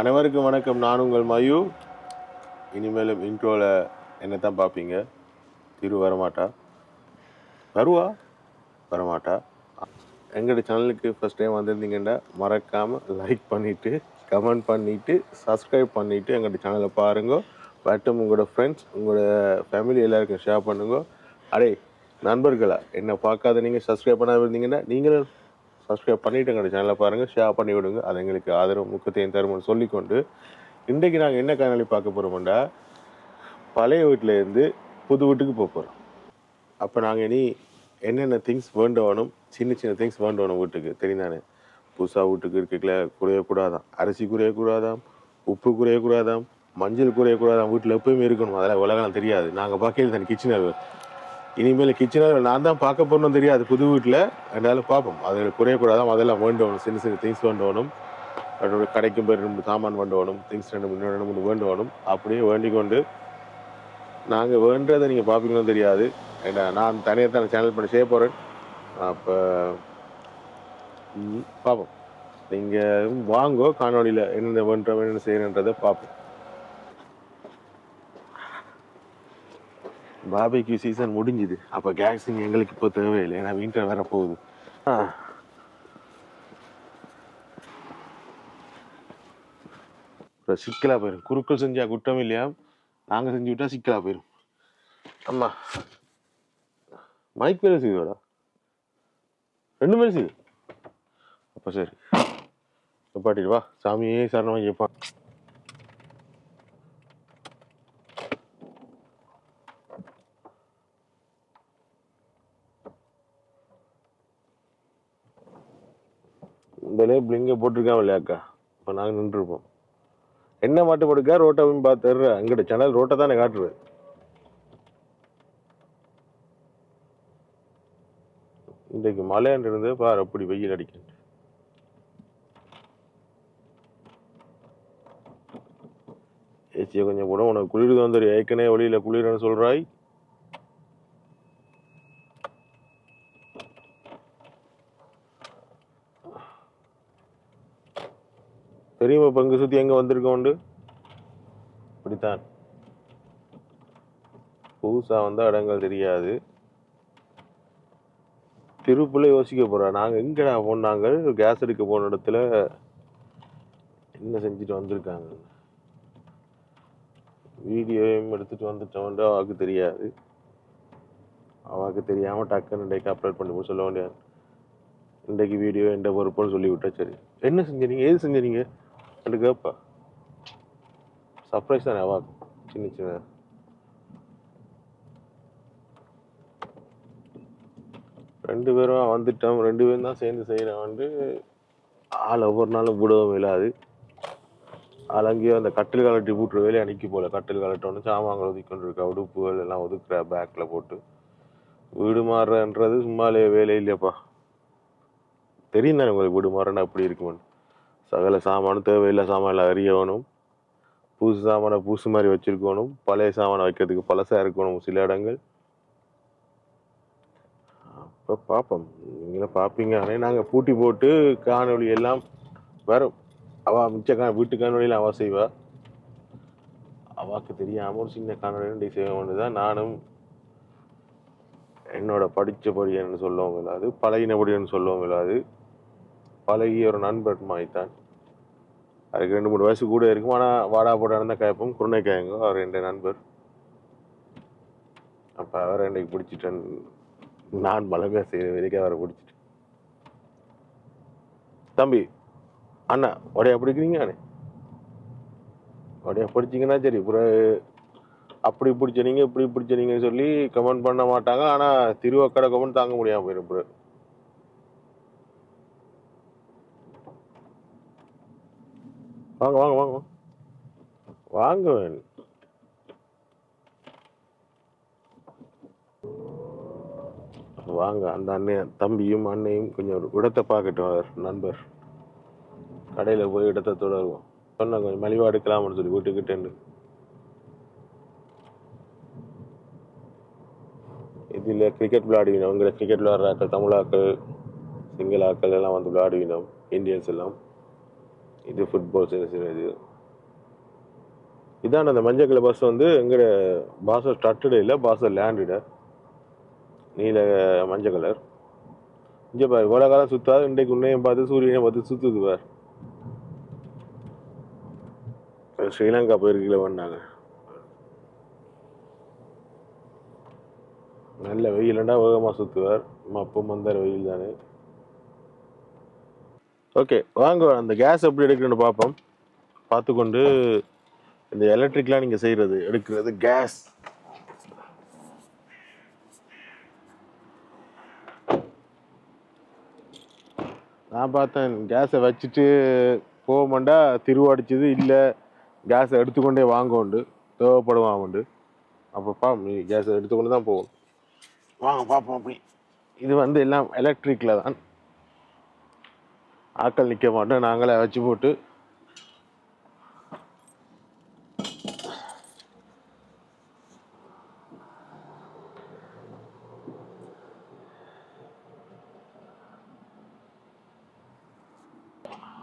அனைவருக்கும் வணக்கம். நான் உங்கள் மயு. இனிமேலும் இன்ட்ரோவில் என்ன தான் பார்ப்பீங்க? திரு வரமாட்டா? வருவா? வரமாட்டா? எங்களோட சேனலுக்கு ஃபஸ்ட் டைம் வந்திருந்தீங்கன்னா மறக்காமல் லைக் பண்ணிவிட்டு கமெண்ட் பண்ணிவிட்டு சப்ஸ்கிரைப் பண்ணிவிட்டு எங்களோட சேனலை பாருங்க. மற்றும் உங்களோட ஃப்ரெண்ட்ஸ் உங்களோட ஃபேமிலி எல்லாருக்கும் ஷேர் பண்ணுங்க. அடே நண்பர்களா என்னை பார்க்காத நீங்கள் சப்ஸ்கிரைப் பண்ணாமல் இருந்தீங்கன்னா நீங்களும் சப்ஸ்கிரைப் பண்ணிவிட்டு எங்களோட சேனலை பாருங்கள் ஷேர் பண்ணி விடுங்க. அது எங்களுக்கு ஆதரவு முக்கியத்தையும் தரும்னு சொல்லிக்கொண்டு இன்றைக்கு நாங்கள் என்ன காணொளி பார்க்க போகிறோம்டா பழைய வீட்டில் இருந்து புது வீட்டுக்கு போக போகிறோம் அப்போ நாங்கள் இனி என்னென்ன திங்ஸ் வேண்டணும் சின்ன சின்ன திங்ஸ் வேண்டணும் வீட்டுக்கு. தெரியுதானே புதுசாக வீட்டுக்கு இருக்கல குறையக்கூடாதான் அரிசி குறையக்கூடாதாம் உப்பு குறையக்கூடாதாம் மஞ்சள் குறையக்கூடாதாம். வீட்டில் எப்போயுமே இருக்கணும். அதெல்லாம் உலகம் தெரியாது. நாங்கள் பார்க்கல தான் கிச்சனை இனிமேல் கிச்சனில் நான் தான் பார்க்க போகணும் தெரியாது. புது வீட்டில் ரெண்டாலும் பார்ப்போம். அதில் குறையக்கூடாதாம் அதெல்லாம் வேண்டணும். சின்ன சின்ன திங்ஸ் வேண்டணும். அதோட கடைக்கும் போய் ரெண்டு சாமான் வேண்டணும். திங்ஸ் ரெண்டு மூணு ரெண்டு மூணு வேண்டணும். அப்படியே வேண்டிக் கொண்டு நாங்கள் வேண்டதை நீங்கள் பார்ப்பீங்களோ தெரியாது. ஏன்னா நான் தனியாக தான் சேனல் பண்ணி செய்ய போகிறேன் அப்போ ம், பார்ப்போம். நீங்கள் வாங்கோ காணொலியில் என்னென்ன வேண்டோம் என்னென்ன செய்யணுன்றதை பார்ப்போம். பாபிக்யூ சீசன் முடிஞ்சுது. அப்போ கேஸிங் எங்களுக்கு இப்போ தேவையில்லை. ஏன்னா வின்டர் வேற போகுது. ஆ. அப்புறம் சிக்கலாக போயிடும் குறுக்கள் செஞ்சால் குற்றம் இல்லையா? நாங்கள் செஞ்சு விட்டால் சிக்கலாக போயிடும் அம்மா. மைக் வேலை செய்யுதோடா. ரெண்டு பேரும் செய்யுது அப்போ சரி. நிப்பாட்டிட்டு வா. சாமியே சரணமாக கேட்பான் இந்த லேபிள் போட்டிருக்கான் இல்லையாக்கா இப்போ நாங்கள் நின்றுருப்போம். என்ன மாட்டு போட்டுக்கா ரோட்டை பார்த்துற அங்கிட்ட சேனல் ரோட்டை தானே காட்டுறது இன்றைக்கு மழைன்னு இருந்து அப்படி வெயில் அடிக்கும் ஏசியை கொஞ்சம் கூட உனக்கு குளிர் வந்துரு ஏற்கனவே வழியில் குளிர்னு சொல்கிறாய் தெரியுமா பங்கு எங்கே எங்க வந்திருக்கோண்டு இப்படித்தான். புதுசாக வந்த இடங்கள் தெரியாது. திருப்புல யோசிக்க போறோம் நாங்கள் எங்கடா போனாங்க கேஸ் எடுக்க போன இடத்துல என்ன செஞ்சுட்டு வந்திருக்காங்க? வீடியோவையும் எடுத்துகிட்டு வந்துட்டோம்டா அவளுக்கு தெரியாது. அவளுக்கு தெரியாமல் டக்குன்னு இன்றைக்கு அப்லோட் பண்ணி சொல்ல வேண்டிய இன்றைக்கு வீடியோ எந்த பொறுப்புன்னு சொல்லி விட்டா சரி. என்ன செஞ்சீங்க? ஏது செஞ்சீங்க ரெண்டு கேட்பா சர்ப்ரைஸ் தானே அவா சின்ன சின்ன. ரெண்டு பேரும் வந்துட்டோம். ரெண்டு பேரும் தான் சேர்ந்து செய்கிறோம் வந்து ஆள் ஒவ்வொரு நாளும் விடவும் இல்லாது ஆள் அங்கேயோ அந்த கட்டில் கலட்டி பூட்டுற வேலையை அன்னைக்கு போகல கட்டில் கலட்டோன்னு சாமான்கள் ஒதுக்கொண்டு இருக்கா உடுப்புகள் எல்லாம் ஒதுக்குற பேக்கில் போட்டு. வீடு மாறுறன்றது சும்மாலே வேலை இல்லையாப்பா. தெரியும் தானே உங்களுக்கு வீடு மாறனா அப்படி இருக்குமென்னு சகல சாமானும் தேவையில்லை சாமான் அறியணும் புதுசு சாமானை புதுசு மாதிரி வச்சுருக்கணும் பழைய சாமானை வைக்கிறதுக்கு பழசாக இருக்கணும் சில இடங்கள். அப்போ பார்ப்போம் நீங்களும் பார்ப்பீங்க ஆனால் நாங்கள் பூட்டி போட்டு காணொலி எல்லாம் வரும். அவள் மிச்ச கா வீட்டு காணொலியில் அவள் செய்வா. அவாக்கு தெரியாமல் ஒரு சின்ன காணொலி செய்ய வேண்டியதான் நானும் என்னோட படித்தபடி என்று சொல்லவும் இல்லாது பழகினபடி என்று சொல்லவும் பழகிய ஒரு நண்பர்மாய்த்தான் அதுக்கு ரெண்டு மூணு வயசு கூட இருக்கும். ஆனால் வாடா போடா இருந்தால் கேட்போம். கேங்கோ அவர் ரெண்டு நண்பர். அப்போ அவரை இன்றைக்கு பிடிச்சிட்டேன். நான் மலமையாக செய்கிற வரைக்கும் அவரை பிடிச்சிட்டேன். தம்பி அண்ணா உடைய பிடிக்கிறீங்க அண்ணே? உடைய பிடிச்சிங்கன்னா சரி பிறகு அப்படி பிடிச்ச இப்படி பிடிச்ச நீங்கன்னு சொல்லி கமெண்ட் பண்ண மாட்டாங்க. ஆனால் திருவக்கடை கமெண்ட் தாங்க முடியாமல் போயிடும் பிறகு. வாங்க வாங்க வாங்க வாங்க. வாங்க. வாங்க அந்த அண்ணன் தம்பியும் அண்ணையும் கொஞ்சம் இடத்தை பார்க்கட்டும் அவர் நண்பர். கடையில் போய் இடத்தை தொடருவோம். சொன்னாங்க கொஞ்சம் மலிவா எடுக்கலாம்னு சொல்லி வீட்டுக்கிட்டேன்னு. இதில் கிரிக்கெட் விளையாடுவினோம். இங்கே கிரிக்கெட் விளையாடுறாக்கள் தமிழாக்கள் சிங்கள ஆக்கள் எல்லாம் வந்து விளையாடுவினோம். இந்தியன்ஸ் எல்லாம். இது ஃபுட்பால் சின்ன சின்ன இது. இதான் அந்த மஞ்சள் கலர் பஸ் வந்து எங்கட பாச ஸ்டட்டடு இல்லை பாச லேண்டுட நீல மஞ்சள் கலர். இங்கே பாரு இவ்வளோ காலம் சுத்தாது இன்றைக்கு உன்னையும் பார்த்து சூரியனையும் பார்த்து சுற்றுது பார். ஸ்ரீலங்கா போயிருக்கீங்கள வந்தாங்க நல்ல வெயிலண்டா வேகமாக சுற்றுவார் அப்போ மந்தார வெயில் தானே. ஓகே வாங்க அந்த கேஸ் எப்படி எடுக்கணும்னு பார்ப்போம். பார்த்துக்கொண்டு இந்த எலக்ட்ரிக்லாம் நீங்கள் செய்கிறது எடுக்கிறது கேஸ் நான் பார்த்தேன் கேஸை வச்சுட்டு போக மாட்டா திருவடிச்சது இல்லை. கேஸை எடுத்துக்கொண்டே வாங்கோண்டு தேவைப்படுவான் அப்போ பா நீ கேஸை எடுத்துக்கொண்டு தான் போகணும். வாங்க பார்ப்போம் அப்படி. இது வந்து எல்லாம் எலக்ட்ரிக்கில் தான். ஆட்கள் நிற்க மாட்டோம். நாங்களே வச்சு போட்டு.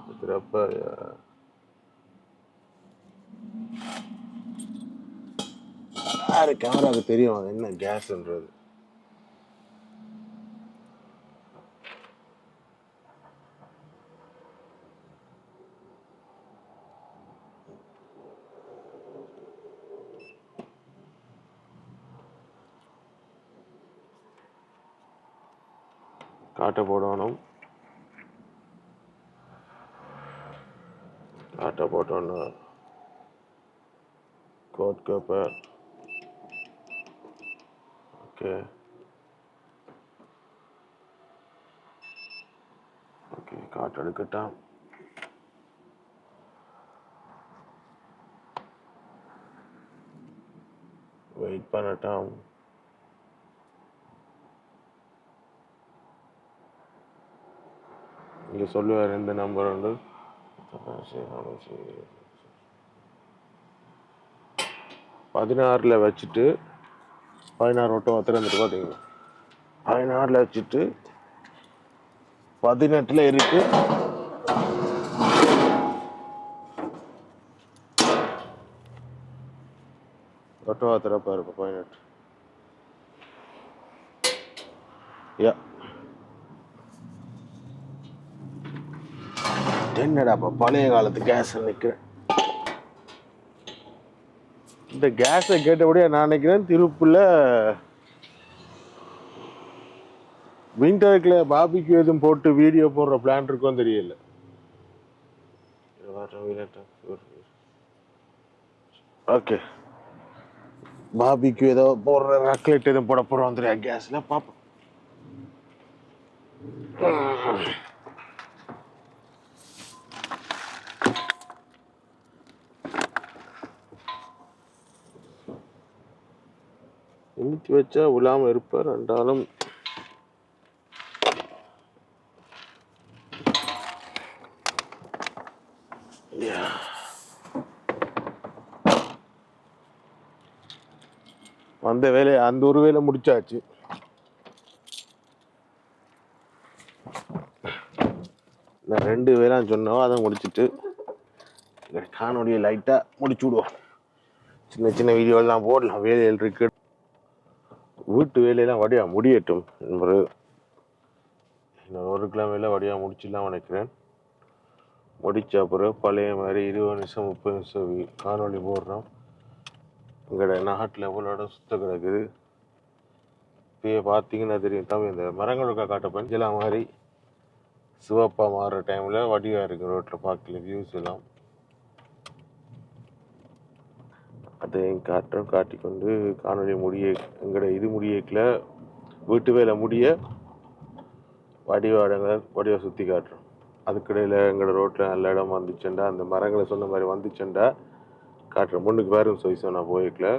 இருக்கிறப்ப யாரு கேமராவுக்கு தெரியும்? என்ன கேஸ்ன்றது காட்டை போடணும் காட்டை போட்டோன்னு கோட் பேப்பர் ஓகே ஓகே காட்டு எடுக்கட்டாம் வெயிட் பண்ணட்டான். இங்கே சொல்லுவார் எந்த நம்பர் உண்டு பதினாறில் வச்சுட்டு பதினாறு வட்டம் திறந்துட்டு பார்த்தீங்க பதினாறில் வச்சுட்டு பதினெட்டில் இருக்கு ஒட்டவா திறப்பா இருக்கும் பதினெட்டு. யா. என்னடாப்பா பழைய காலத்து கேஸ் நிற்கிறேன் இந்த கேஸை கேட்டபடியே நான் நினைக்கிறேன் திருப்புல விண்டருக்குல பாபிக்கு எதுவும் போட்டு வீடியோ போடுற பிளான் இருக்கும் தெரியல. ஓகே பாபிக்கு ஏதோ போடுற ராக்லெட் எதுவும் போட போறோம் தெரியாது கேஸ்ல பார்ப்போம் நிமித்தி வச்சா விழாமல் இருப்பார். ரெண்டாலும் வந்த அந்த வேலையை அந்த ஒரு வேலை முடிச்சாச்சு. நான் ரெண்டு வேலைன்னு சொன்னோம் அதை முடிச்சிட்டு காணொடியை காணொலியை லைட்டாக முடிச்சு விடுவோம். சின்ன சின்ன வீடியோலாம் போடலாம். வேலைகள் இருக்குது வீட்டு வேலையெல்லாம் வடியா முடியட்டும் என்பது இன்னொரு ஒரு கிழமையில வடியா முடிச்சிடலாம் நினைக்கிறேன். முடிச்ச அப்புறம் பழைய மாதிரி இருபது நிமிஷம் முப்பது நிமிஷம் காணொலி போடுறோம். எங்களோட நாட்டில் எவ்வளோ இடம் சுத்த கிடக்குது? இப்பயே பார்த்தீங்கன்னா தெரியும். தம்பி இந்த மரங்களுக்கா காட்ட பஞ்சலாம் மாதிரி சிவப்பாக மாறுற டைமில் வடிவாக இருக்கு ரோட்டில் பார்க்கல வியூஸ் எல்லாம். அதையும் காட்டுறோம் காட்டிக்கொண்டு காணொளி முடிய எங்களோட இது முடியக்கில் வீட்டு வேலை முடிய வடிவாடங்களை வடிவை சுற்றி காட்டுறோம். அதுக்கிடையில் எங்களோட ரோட்டில் நல்ல இடம் வந்துச்சுண்டா அந்த மரங்களை சொன்ன மாதிரி வந்துச்சுண்டா காட்டுறோம். முன்னுக்கு வேறும் சொய்ஸோ நான் போயிக்கல.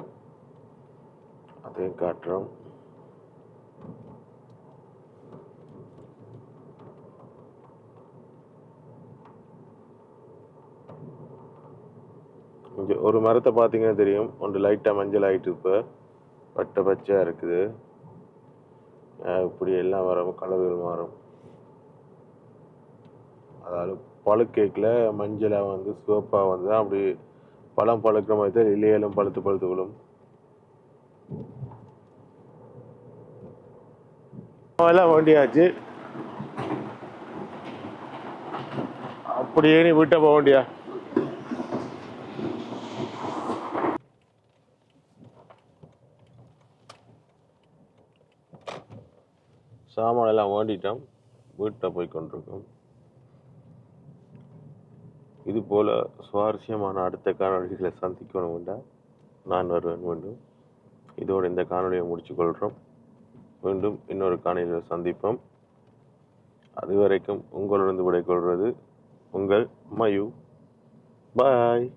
அதையும் காட்டுறோம். கொஞ்சம் ஒரு மரத்தை பார்த்தீங்கன்னா தெரியும். ஒன்று லைட்டாக மஞ்சள் ஆகிட்டு இப்போ. பட்டை பச்சையாக இருக்குது. இப்படி எல்லாம் வரும் கலர்கள் மாறும். அதாவது பழுக்கேக்கில் மஞ்சளாக வந்து சிவப்பாக வந்து அப்படி பழம் பழுக்கிற மாதிரி தான் இலையெல்லாம் பழுத்து பழுத்து விழும். எல்லாம் வேண்டியாச்சு. அப்படியே நீ வீட்டை போக வேண்டியா? சாமான் வீட்டில் போய் கொண்டிருக்கோம். இது போல சுவாரஸ்யமான அடுத்த காணொளிகளை சந்திக்கணும் வேண்டாம் நான் வருவேன் மீண்டும். இதோடு இந்த காணொளியை முடிச்சுக்கொள்கிறோம் மீண்டும் இன்னொரு காணொலியில் சந்திப்போம். அதுவரைக்கும் உங்களிடம் விடைகொள்வது உங்கள் மயு. பாய்.